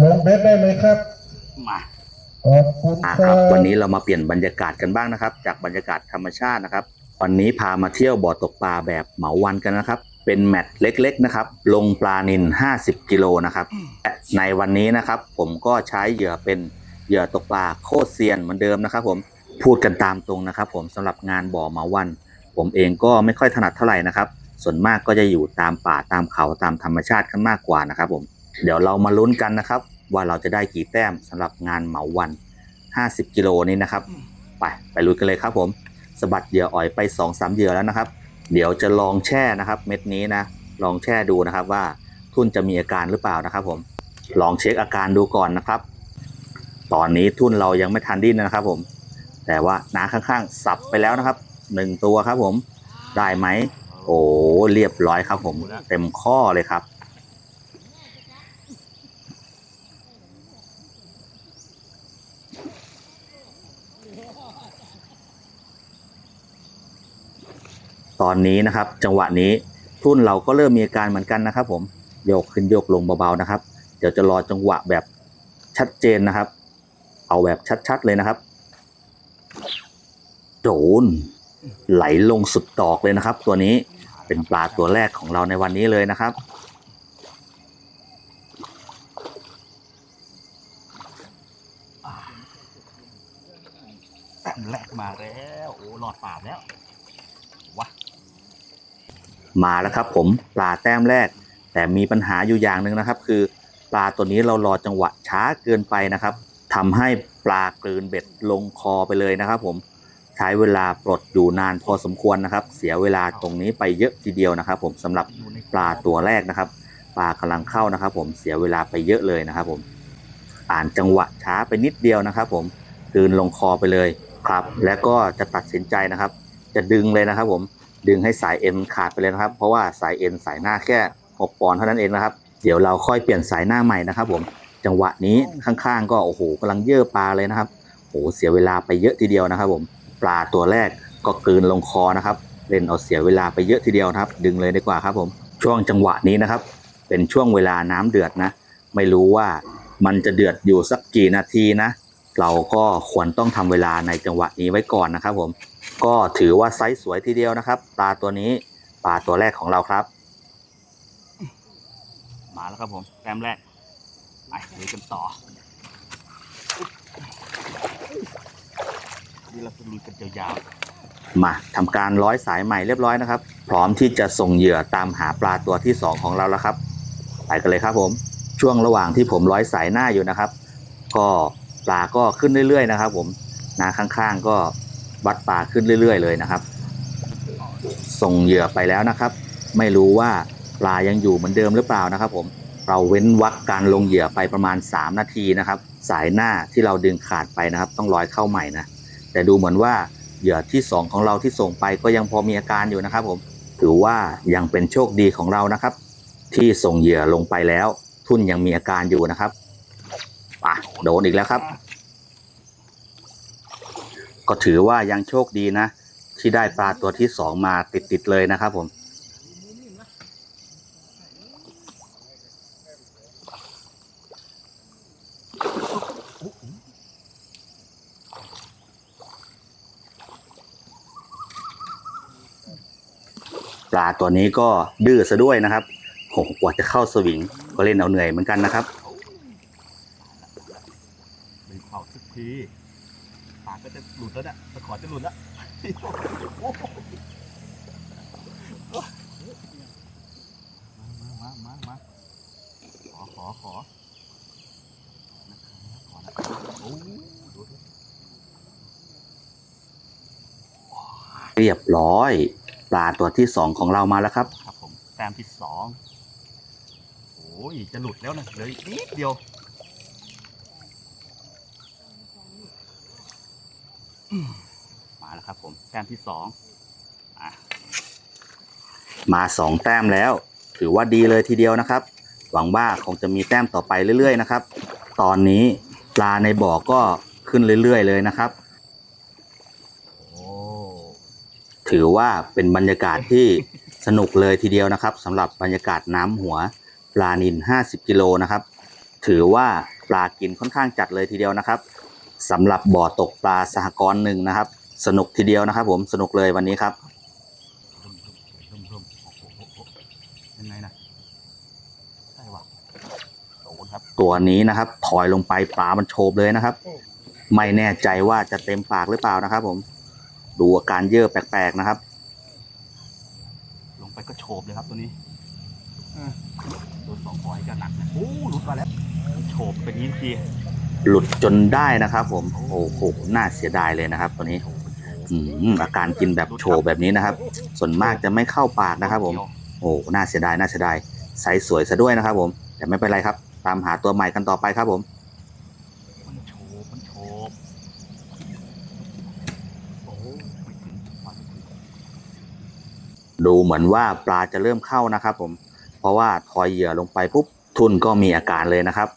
ลงเบ็ดได้เลยครับ มาขอบคุณอ่าคครัรับบวันนี้เรามาเปลี่ยนบรรยากาศกันบ้างนะครับ จากบรรยากาศธรรมชาตินะครับ วันนี้พามาเที่ยวบ่อตกปลาแบบเหมาวันกันนะครับ เป็นแมตช์เล็กๆนะครับ ลงปลานิน 50 กิโลนะครับและในวันนี้นะครับ ผมก็ใช้เหยื่อเป็นเหยื่อตกปลาโคตรเซียนเหมือนเดิมนะครับ ผมพูดกันตามตรงนะครับ ผมสำหรับงานบ่อเหมาวัน ผมเองก็ไม่ค่อยถนัดเท่าไหร่นะครับ ส่วนมากก็จะอยู่ตามป่าตามเขาตามธรรมชาติกันมากกว่านะครับผม เดี๋ยวเรามาลุ้นกันนะครับ ว่าเราจะได้กี่แต้มสำหรับงานเหมาวัน 50 กิโลนี้นะครับ ไปไปลุ้นกันเลยครับผมสะบัดเหยื่ออ่อยไป2อสเหยื่อแล้วนะครับ เดี๋ยวจะลองแช่นะครับ เม็ดนี้นะ ลองแช่ดูนะครับว่าทุ่นจะมีอาการหรือเปล่านะครับ ผมลองเช็คอาการดูก่อนนะครับ ตอนนี้ทุ่นเรายังไม่ทันดิ้นนะครับ ผม แต่ว่าน้าข้างๆ สับไปแล้วนะครับหนึ่งตัวครับผมได้ไหม โอ้เรียบร้อยครับผม เต็มข้อเลยครับ ตอนนี้นะครับ จังหวะนี้ทุ่นเราก็เริ่มมีอาการเหมือนกันนะครับผมโยกขึ้นโยกลงเบาๆนะครับ เดี๋ยวจะรอจังหวะแบบชัดเจนนะครับ เอาแบบชัดๆเลยนะครับโดนไหลลงสุดดอกเลยนะครับ ตัวนี้เป็นปลาตัวแรกของเราในวันนี้เลยนะครับ แต้มแรกมาแล้วโอ้หลอดปากแล้วมาแล้วครับผมปลาแต้มแรก แต่มีปัญหาอยู่อย่างหนึ่งนะครับ คือปลาตัวนี้เรารอจังหวะช้าเกินไปนะครับทำให้ปลากลืนเบ็ดลงคอไปเลยนะครับ ผมใช้เวลาปลดอยู่นานพอสมควรนะครับ เสียเวลาตรงนี้ไปเยอะทีเดียวนะครับ ผมสำหรับปลาตัวแรกนะครับปลากำลังเข้านะครับ ผมเสียเวลาไปเยอะเลยนะครับ ผมอ่านจังหวะช้าไปนิดเดียวนะครับ ผมกลืนลงคอไปเลย ครับ แล้วก็จะตัดสินใจนะครับ จะดึงเลยนะครับ ผมดึงให้สายเอ็นขาดไปเลยนะครับ เพราะว่าสายเอ็นสายหน้าแค่6ปอนด์เท่านั้นเองนะครับ เดี๋ยวเราค่อยเปลี่ยนสายหน้าใหม่นะครับ ผมจังหวะนี้ข้างๆ ก็โอ้โหกำลังเย่อปลาเลยนะครับโอ้โหเสียเวลาไปเยอะทีเดียวนะครับ ผมปลาตัวแรกก็กลืนลงคอนะครับ เล่นเอาเสียเวลาไปเยอะทีเดียวนะครับ ดึงเลยดีกว่าครับผมช่วงจังหวะนี้นะครับ เป็นช่วงเวลาน้ำเดือดนะ ไม่รู้ว่ามันจะเดือดอยู่สักกี่นาทีนะ เราก็ควรต้องทำเวลาในจังหวะนี้ไว้ก่อนนะครับ ผมก็ถือว่าไซส์สวยทีเดียวนะครับปลาตัวนี้ปลาตัวแรกของเราครับ มาแล้วครับผมแต้มแรกไปลุยกันต่อนี่เราจะลุยกันยาวมาทำการร้อยสายใหม่เรียบร้อยนะครับ พร้อมที่จะส่งเหยื่อตามหาปลาตัวที่สองของเราแล้วครับ ไปกันเลยครับผม ช่วงระหว่างที่ผมร้อยสายหน้าอยู่นะครับ ก็ ปลาก็ขึ้นเรื่อยๆนะครับ ผมนาข้างๆก็วัดปลาขึ้นเรื่อย ๆ เลยนะครับ ส่งเหยื่อไปแล้วนะครับ ไม่รู้ว่าปลายังอยู่เหมือนเดิมหรือเปล่านะครับ ผมเราเว้นวักการลงเหยื่อไปประมาณ 3 นาทีนะครับ สายหน้าที่เราดึงขาดไปนะครับ ต้องร้อยเข้าใหม่นะแต่ดูเหมือนว่าเหยื่อที่ 2 ของเราที่ส่งไปก็ยังพอมีอาการอยู่นะครับ ผมถือว่ายังเป็นโชคดีของเรานะครับ ที่ส่งเหยื่อลงไปแล้ว ทุ่นยังมีอาการอยู่นะครับ่ะโดนอีกแล้วครับ ก็ถือว่ายังโชคดีนะ ที่ได้ปลาตัวที่สองมาติดๆเลยนะครับผมปลาตัวนี้ก็ดื้อซะด้วยนะครับโหกว่าจะเข้าสวิงก็เล่นเอาเหนื่อยเหมือนกันนะครับ ๆดึงเข่าสัก ทีปากก็จะหลุดแล้วเนี่ยตะขอจะหลุดแล้วมามามามาขอขอขอนะครับขอนะครับโอ้ดูดิเรียบร้อย ปลาตัวที่สองของเรามาแล้วครับ ครับผมแต้มที่สองโอ้ยจะหลุดแล้วนะเหลยนิดเดียว มาแล้วครับผมแต้มที่สองมาสองแต้มแล้ว ถือว่าดีเลยทีเดียวนะครับ หวังว่าคงจะมีแต้มต่อไปเรื่อย ๆ นะครับ ตอนนี้ปลาในบ่อก็ขึ้นเรื่อย ๆ เลยนะครับโอ้ถือว่าเป็นบรรยากาศที่สนุกเลยทีเดียวนะครับสำหรับบรรยากาศน้ำหัวปลานิน 50 กิโลนะครับ ถือว่าปลากินค่อนข้างจัดเลยทีเดียวนะครับ สำหรับบ่อตกปลาสหกรณ์หนึ่งนะครับ สนุกทีเดียวนะครับ ผมสนุกเลยวันนี้ครับยังไงนะใช่ว่ะโดนครับ ตัวนี้นะครับ ถอยลงไปปลามันโฉบเลยนะครับ ไม่แน่ใจว่าจะเต็มปากหรือเปล่านะครับ ผม ดูอาการเยอะแปลกๆนะครับ ลงไปก็โฉบเลยครับตัวนี้อะโดนสองคอยก็หนักนะโอ้หลุดมาแล้วโฉบเป็นยิงที หลุดจนได้นะครับผมโอ้โหน่าเสียดายเลยนะครับ ตัวนี้อืมอาการกินแบบโชว์แบบนี้นะครับ ส่วนมากจะไม่เข้าปากนะครับ ผม โอ้น่าเสียดายน่าเสียดายไซส์สวยซะด้วยนะครับ ผม แต่ไม่เป็นไรครับ ตามหาตัวใหม่กันต่อไปครับผมมันโฉบมันโฉบโอ้ไม่ถึงปล่อยไม่ถึงดูเหมือนว่าปลาจะเริ่มเข้านะครับ ผม เพราะว่าทอยเหยื่อลงไปปุ๊บทุนก็มีอาการเลยนะครับ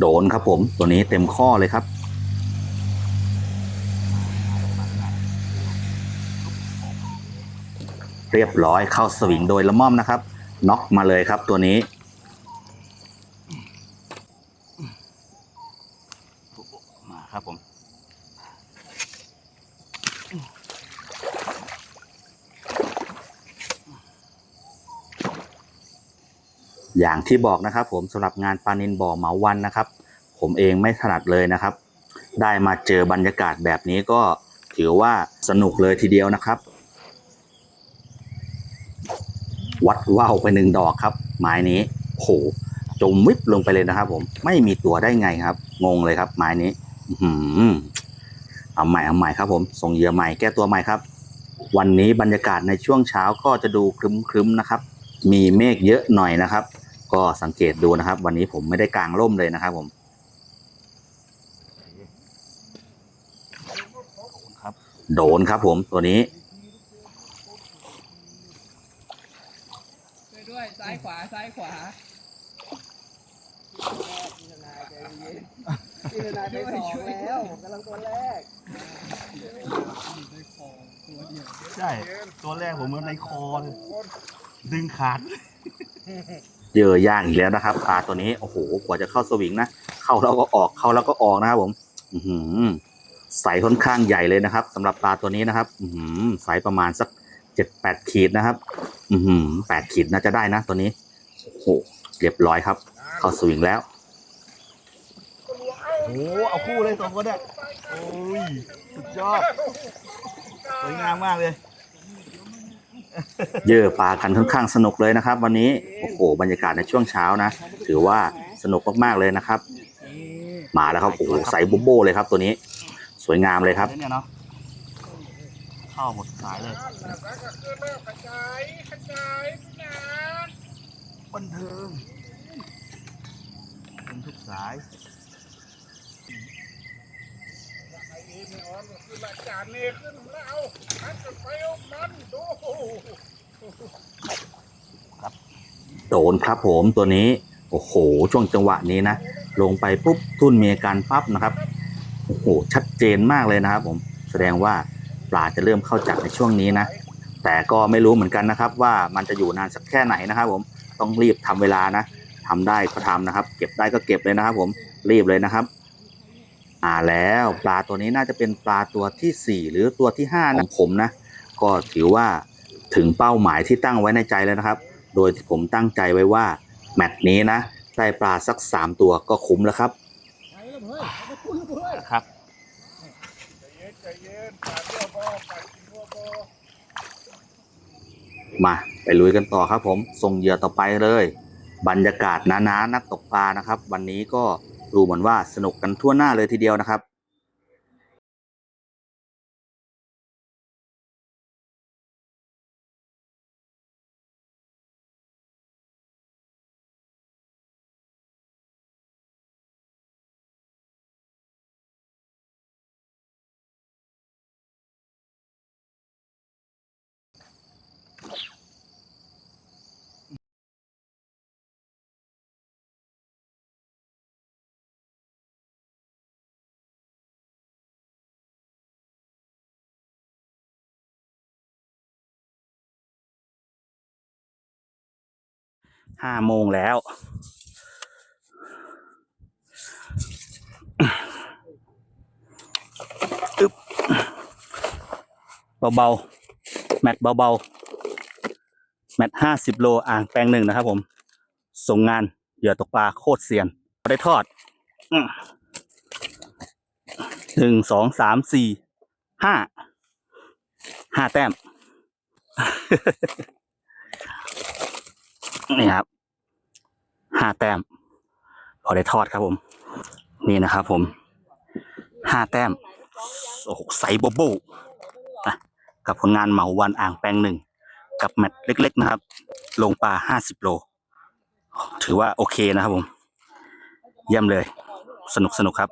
โดนครับผมตัวนี้เต็มข้อเลยครับ เรียบร้อยเข้าสวิงโดยละม่อมนะครับน็อกมาเลยครับตัวนี้มาครับผม อย่างที่บอกนะครับ ผมสำหรับงานปลานินบ่อเหมาวันนะครับ ผมเองไม่ถนัดเลยนะครับ ได้มาเจอบรรยากาศแบบนี้ก็ถือว่าสนุกเลยทีเดียวนะครับ วัดว่าวไปหนึ่งดอกครับ ไม้นี้โหจมวิบลงไปเลยนะครับ ผมไม่มีตัวได้ไงครับ งงเลยครับ ไม้นี้อื้อหือเอาใหม่เอาใหม่ครับ ผมส่งเหยื่อใหม่แก้ตัวใหม่ครับ วันนี้บรรยากาศในช่วงเช้าก็จะดูครึ้มๆนะครับ มีเมฆเยอะหน่อยนะครับ ก็สังเกตดูนะครับ วันนี้ผมไม่ได้กางร่มเลยนะครับผมขอบคุณครับโดนครับผมตัวนี้ช่วยด้วยซ้ายขวาซ้ายขวาพี่ทนายใจเย็นพี่ทนายไปสองแล้วผมกำลังตัวแรกใช่ ตัวแรกผมมันในคอเลยดึงขาด เจอย่างอีกแล้วนะครับปลาตัวนี้โอ้โหกว่าจะเข้าสวิงนะเข้าแล้วก็ออกเข้าแล้วก็ออกนะครับผมอือหือไซส์ค่อนข้างใหญ่เลยนะครับสำหรับปลาตัวนี้นะครับอือหือไซส์ประมาณสักเจ็ดแปดขีดนะครับอือหือแปดขีดน่าจะได้นะตัวนี้โอ้โหเรียบร้อยครับ เข้าสวิงแล้วโอ้โหเอาคู่เลยสองคนเนี่ยโอ้ยสุดยอดสวยงามมากเลย เยอะปลากันค่อนข้างสนุกเลยนะครับ วันนี้โอ้โหบรรยากาศในช่วงเช้านะ ถือว่าสนุกมากๆเลยนะครับ มาแล้วครับโอ้โหใสบุบโบเลยครับตัวนี้ สวยงามเลยครับเนี่ยเนาะเข้าหมดสายเลยบันเทิง เป็นทุกสายโดนครับผมตัวนี้ โอ้โห ช่วงจังหวะนี้นะ ลงไปปุ๊บทุ่นมีอาการปั๊บนะครับ โอ้โห ชัดเจนมากเลยนะครับผม แสดงว่าปลาจะเริ่มเข้าจับในช่วงนี้นะ แต่ก็ไม่รู้เหมือนกันนะครับ ว่ามันจะอยู่นานสักแค่ไหนนะครับผม ต้องรีบทำเวลานะทำได้ก็ทำนะครับ เก็บได้ก็เก็บเลยนะครับผม รีบเลยนะครับ อ่าแล้วปลาตัวนี้น่าจะเป็นปลาตัวที่สี่หรือตัวที่ห้าของผมนะ ก็ถือว่าถึงเป้าหมายที่ตั้งไว้ในใจแล้วนะครับ โดยที่ผมตั้งใจไว้ว่าแมตช์นี้นะได้ปลาสักสามตัวก็คุ้มแล้วครับครับมาไปลุยกันต่อครับผมส่งเหยื่อต่อไปเลย บรรยากาศน้าๆนักตกปลานะครับ วันนี้ก็ ดูเหมือนว่าสนุกกันทั่วหน้าเลยทีเดียวนะครับ ห้าโมงแล้ว อึ๊บเบาๆ แมตต์เบาๆ แมตห้าสิบโลอ่างแปลงหนึ่งนะครับผม ส่งงานเหยื่อตกปลาโคตรเซียนได้ทอดหนึ่งสองสามสี่ห้าห้าแต้ม นี่ครับห้าแต้มพอได้ทอดครับผม นี่นะครับผมห้าแต้มโอ้โหใสโบโบกับผลงานเหมาวันอ่างแปลงหนึ่ง กับแมตช์เล็ก ๆ นะครับ ลงปลาห้าสิบโล ถือว่าโอเคนะครับผม เยี่ยมเลย สนุกสนุกครับ